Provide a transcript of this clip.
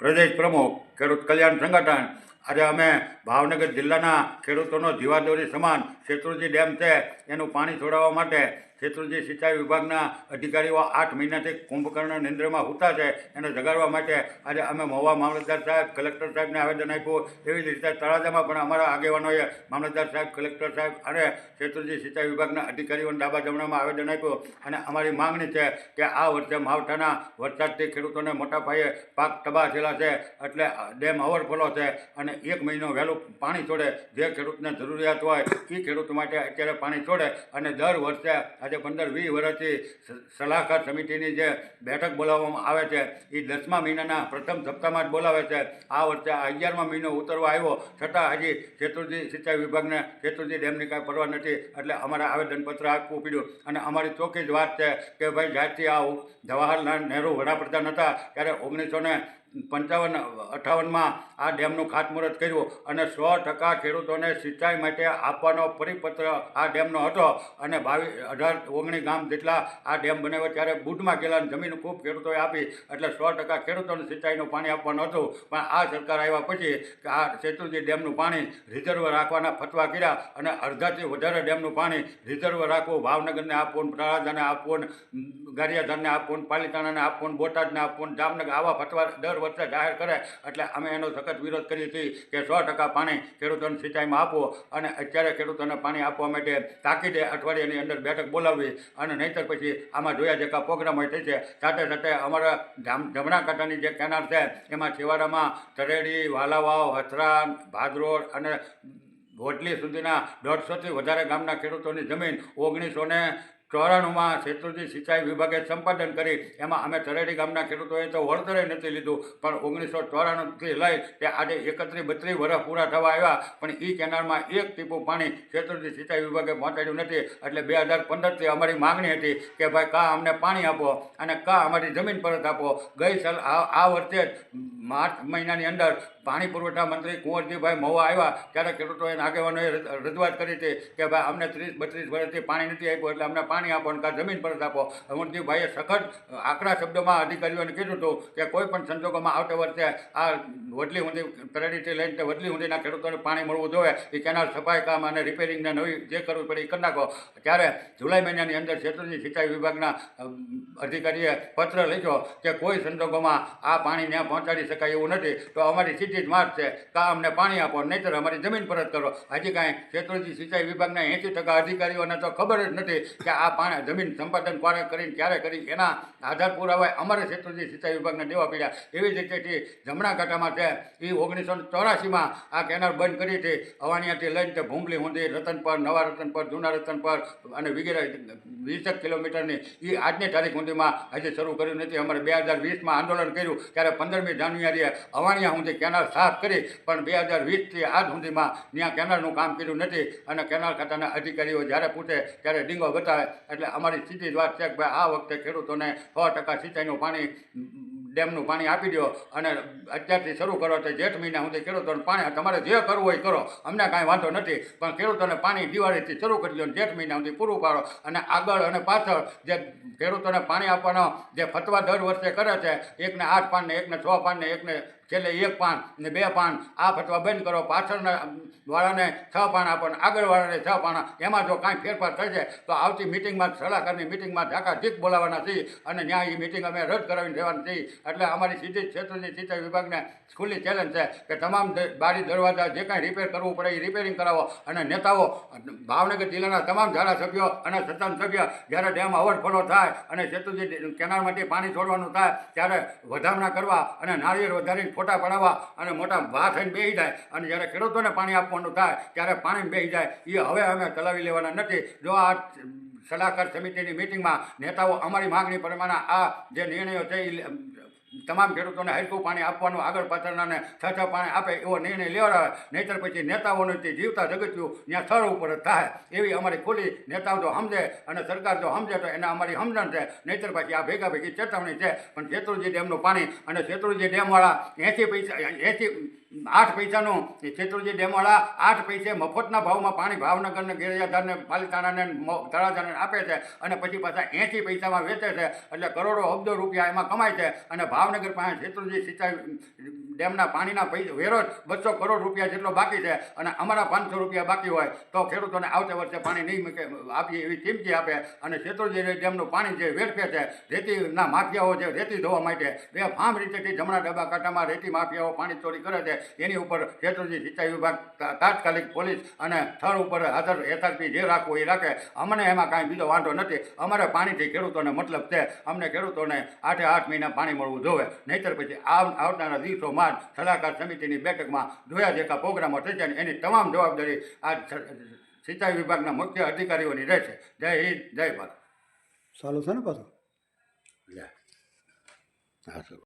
પ્રદેશ પ્રમુખ, ખેડૂત કલ્યાણ સંગઠન. આજે અમે ભાવનગર જિલ્લાના ખેડૂતોનો જીવાદોરી સમાન શેત્રુંજી ડેમ છે, એનું પાણી છોડાવવા માટે શેત્રુંજી સિંચાઈ વિભાગના અધિકારીઓ આઠ મહિનાથી કુંભકર્ણ નિંદ્રમાં હુતા છે, એને જગાડવા માટે આજે અમે મહુવા મામલતદાર સાહેબ, કલેક્ટર સાહેબને આવેદન આપ્યું. એવી જ રીતે તળાજામાં પણ અમારા આગેવાનોએ મામલતદાર સાહેબ, કલેક્ટર સાહેબ અને શેત્રુંજી સિંચાઈ વિભાગના અધિકારીઓને ડાબા જમણામાં આવેદન આપ્યું. અને અમારી માંગણી છે કે આ વર્ષે માવઠાના વરસાદથી ખેડૂતોને મોટા પાયે પાક તબાહ થયેલા છે, એટલે ડેમ ઓવરફ્લો છે અને એક મહિનો વહેલું પાણી છોડે. જે ખેડૂતને જરૂરિયાત હોય એ ખેડૂત માટે અત્યારે પાણી છોડે અને દર વર્ષે આજે પંદર વીસ વર્ષથી સલાહકાર સમિતિની જે બેઠક બોલાવવામાં આવે છે એ દસમા મહિનાના પ્રથમ સપ્તાહમાં જ બોલાવે છે. આ વર્ષે આ અગિયારમા મહિનો ઉતરવા આવ્યો. છતાં હજી ખેતુજી સિંચાઈ વિભાગને ખેતુજી ડેમની કાંઈ પરવા નથી, એટલે અમારે આવેદનપત્ર આપવું પડ્યું. અને અમારી ચોખ્ખી જ વાત છે કે ભાઈ, જ્યારથી આ જવાહરલાલ નહેરુ વડાપ્રધાન હતા, ત્યારે ઓગણીસો ને પંચાવન, અઠાવનમાં આ ડેમનું ખાતમુહૂર્ત કર્યું અને સો ટકા ખેડૂતોને સિંચાઈ માટે આપવાનો પરિપત્ર આ ડેમનો હતો અને બાવીસ અઢાર, ઓગણી ગામ જેટલા આ ડેમ બનાવ્યો ત્યારે બુટમાં ગયેલા જમીન ખૂબ ખેડૂતોએ આપી એટલે સો ટકા ખેડૂતોને સિંચાઈનું પાણી આપવાનું હતું. પણ આ સરકાર આવ્યા પછી કે આ સેતુજી ડેમનું પાણી રિઝર્વ રાખવાના ફતવા કર્યા અને અડધાથી વધારે ડેમનું પાણી રિઝર્વ રાખવું, ભાવનગરને આપવું તળાજાને આપવું, ગારિયાધારને આપવું, પાલિતાણાને આપવું, બોટાદને આપવું, જામનગર, આવા ફતવા દર વર્ષે જાહેર કરે, એટલે અમે એનો સખત વિરોધ કરીએ છીએ કે સો ટકા પાણી ખેડૂતોને સિંચાઈમાં આપવો અને અત્યારે ખેડૂતોને પાણી આપવા માટે તાકીદે અઠવાડિયાની અંદર બેઠક બોલાવવી અને નહીંતર પછી આમાં જોયા જેકા પ્રોગ્રામ હોય છે, સાથે સાથે અમારા જામ જમણા કાંઠાની જે કેનાલ છે, એમાં છેવાડામાં તરેડી, વાલાવાવ, હથરાન ભાદરોડ અને ભોટલી સુધીના દોઢસોથી વધારે ગામના ખેડૂતોની જમીન ઓગણીસો ને ચોરાણુંમાં શેત્રુંજી સિંચાઈ વિભાગે સંપાદન કરી, એમાં અમે તરેડી ગામના ખેડૂતોએ તો વળતરે નથી લીધું, પણ ઓગણીસો ચોરાણુંથી લઈ તે આજે એકત્રીસ બત્રીસ વર્ષ પૂરા થવા આવ્યા, પણ એ કેનાલમાં એક ટીપું પાણી શેત્રુંજી સિંચાઈ વિભાગે પહોંચાડ્યું નથી, એટલે બે હજાર પંદરથી અમારી માંગણી હતી કે ભાઈ કા અમને પાણી આપો અને કા અમારી જમીન પરત આપો. ગઈ સાલ આ વર્ષે જ માર્ચ મહિનાની અંદર પાણી પુરવઠા મંત્રી કુંવરજીભાઈ મહુવા આવ્યા, ત્યારે ખેડૂતોએ આગેવાનોએ રજૂઆત કરી હતી કે ભાઈ અમને ત્રીસ, બત્રીસ વર્ષથી પાણી નથી આપ્યું, એટલે અમને પાણી આપો અને કાં જમીન પરત આપો. અમરજીભાઈએ સખત આકરા શબ્દોમાં અધિકારીઓને કીધું હતું કે કોઈ પણ સંજોગોમાં આવતા વર્ષે આ વડલી ઊંધી તરેડીથી લઈને તે વડલી ઊંધીના ખેડૂતોને પાણી મળવું જોઈએ. એ કેનાલ સફાઈ કામ અને રિપેરિંગને નવી જે કરવું પડે એ કરી નાખો. ત્યારે જુલાઈ મહિનાની અંદર ક્ષેત્રની સિંચાઈ વિભાગના અધિકારીએ પત્ર લખ્યો કે કોઈ સંજોગોમાં આ પાણી ત્યાં પહોંચાડી શકાય એવું નથી. તો અમારી સીધી માગ છે કા અમને પાણી આપો, નહીંતર અમારી જમીન પરત કરો. હજી કાંઈ શેત્રુંજી સિંચાઈ વિભાગના એંસી ટકા અધિકારીઓને તો ખબર જ નથી કે આ પાણી, જમીન સંપાદન પાણી કરીને, ક્યારે કરી, એના આધાર પુરાવા અમારે શેત્રુંજી સિંચાઈ વિભાગને દેવા પડ્યા. એવી જ રીતેથી જમણા કાંઠામાં છે એ ઓગણીસો ચોરાસીમાં આ કેનાલ બંધ કરી હતી. અવાણિયાથી લઈને તે ભૂંબલી સુધી રતનપર નવા રતનપર જૂના રતનપર અને વગેરે વીસેક કિલોમીટરની એ આજની તારીખ સુધીમાં હજી શરૂ કર્યું નથી. અમારે બે હજાર વીસમાં આંદોલન કર્યું ત્યારે પંદરમી જાન્યુઆરીએ અવાણિયા સુધી કેનાલ સાફ કરી, પણ બે હજાર વીસથી આજ સુધીમાં ત્યાં કેનાલનું કામ કર્યું નથી અને કેનાલ ખાતાના અધિકારીઓ જ્યારે પૂછે ત્યારે ડીંગો બતાવે એટલે અમારી સ્થિતિ વાત છે કે ભાઈ, આ વખતે ખેડૂતોને સો ટકા સિંચાઈનું પાણી, ડેમનું પાણી આપી દો અને અત્યારથી શરૂ કરો તો જેઠ મહિના સુધી ખેડૂતોને પાણી, તમારે જે કરવું હોય કરો. અમને કાંઈ વાંધો નથી, પણ ખેડૂતોને પાણી દિવાળીથી શરૂ કરી દો જેઠ મહિના સુધી પૂરું પાડો. અને આગળ અને પાછળ જે ખેડૂતોને પાણી આપવાનો જે ફતવા દર વર્ષે કરે છે, એકને આઠ પાનને, એકને છ પાનને, એકને છેલ્લે એક પાન ને બે પાન. આ ફતવા બંધ કરો. પાછળના વાળાને છ પાન આપો ને આગળવાળાને છ પાન એમાં જો કાંઈ ફેરફાર થશે, તો આવતી મિટિંગમાં સલાહકારની મિટિંગમાં ઢાકાઢીક બોલાવવાના છીએ અને ત્યાં એ મિટિંગ અમે રદ કરાવીને રહેવાની છીએ. એટલે અમારી સીધી ક્ષેત્રની સિંચાઈ વિભાગને ખુલ્લી ચેલેન્જ છે કે તમામ બારી દરવાજા જે કાંઈ રિપેર કરવું પડે એ રિપેરિંગ કરાવો અને નેતાઓ, ભાવનગર જિલ્લાના તમામ ધારાસભ્યો અને સત્તાન સભ્ય જ્યારે ડેમ અવરફલો થાય અને સેતુજી કેનાલમાંથી પાણી છોડવાનું થાય, ત્યારે વધારણા કરવા અને નાળિયેર વધારીને ફોટા પડાવવા અને મોટા ભા થઈને બેસી જાય. અને જ્યારે ખેડૂતોને પાણી આપવાનું થાય, ત્યારે પાણી બેસી જાય. એ હવે અમે ચલાવી લેવાના નથી. જો આ સલાહકાર સમિતિની મિટિંગમાં નેતાઓ અમારી માગણી પ્રમાણે આ જે નિર્ણયો છે એ તમામ ખેડૂતોને હરખું પાણી આપવાનું, આગળ પાછળનાને છ છ પાણી આપે એવો નિર્ણય લેવડાવે નહીતર પછી નેતાઓનું તે જીવતા જગત્યું ત્યાં સ્થળ ઉપર જ થાય. એવી અમારી ખુલ્લી નેતાઓ જો સમજે અને સરકાર જો સમજે તો એને અમારી સમજણ છે. નહીતર પછી આ ભેગા ભેગી ચેતવણી છે. પણ શેત્રુજી ડેમનું પાણી અને શેત્રુંજી ડેમવાળા એંસી પૈસા, એંસી આઠ પૈસાનું શેત્રુંજી ડેમવાળા આઠ પૈસે મફતના ભાવમાં પાણી ભાવનગરને ગેરજાધારને પાલિતાણાને તળાજાને આપે છે અને પછી પાછા એંસી પૈસામાં વેચે છે. એટલે કરોડો અબજો રૂપિયા એમાં કમાય છે અને ભાવનગર પાસે શેત્રુંજી સિંચાઈ ડેમના પાણીના પૈસા વેરો બસો કરોડ રૂપિયા જેટલો બાકી છે અને અમારા પાંચસો રૂપિયા બાકી હોય તો ખેડૂતોને આવતા વર્ષે પાણી નહીં આપીએ એવી ચીમકી આપે અને શેત્રુંજી ડેમનું પાણી જે વેડફે છે, રેતીના માફિયાઓ જે રેતી ધોવા માટે, બે ફામ રીતેથી જમણા ડબ્બા કાંટામાં રેતી માફિયાઓ પાણી ચોરી કરે છે એની ઉપર શેત્રુંજી સિંચાઈ વિભાગ તાત્કાલિક પોલીસ અને સ્થળ ઉપર હાજર એસઆરપી જે રાખવું એ રાખે. અમને એમાં કાંઈ બીજો વાંધો નથી. અમારે પાણીથી ખેડૂતોને મતલબ છે અમને ખેડૂતોને આઠે આઠ મહિના પાણી મળવું જોવે. નહીંતર પછી આવનારા દિવસોમાં જ સલાહકાર સમિતિની બેઠકમાં જોયા જેટલા પ્રોગ્રામો થશે અને એની તમામ જવાબદારી આ સિંચાઈ વિભાગના મુખ્ય અધિકારીઓની રહેશે. જય હિન્દ જય ભારત. ચાલુ છે ને પાછું? હા સર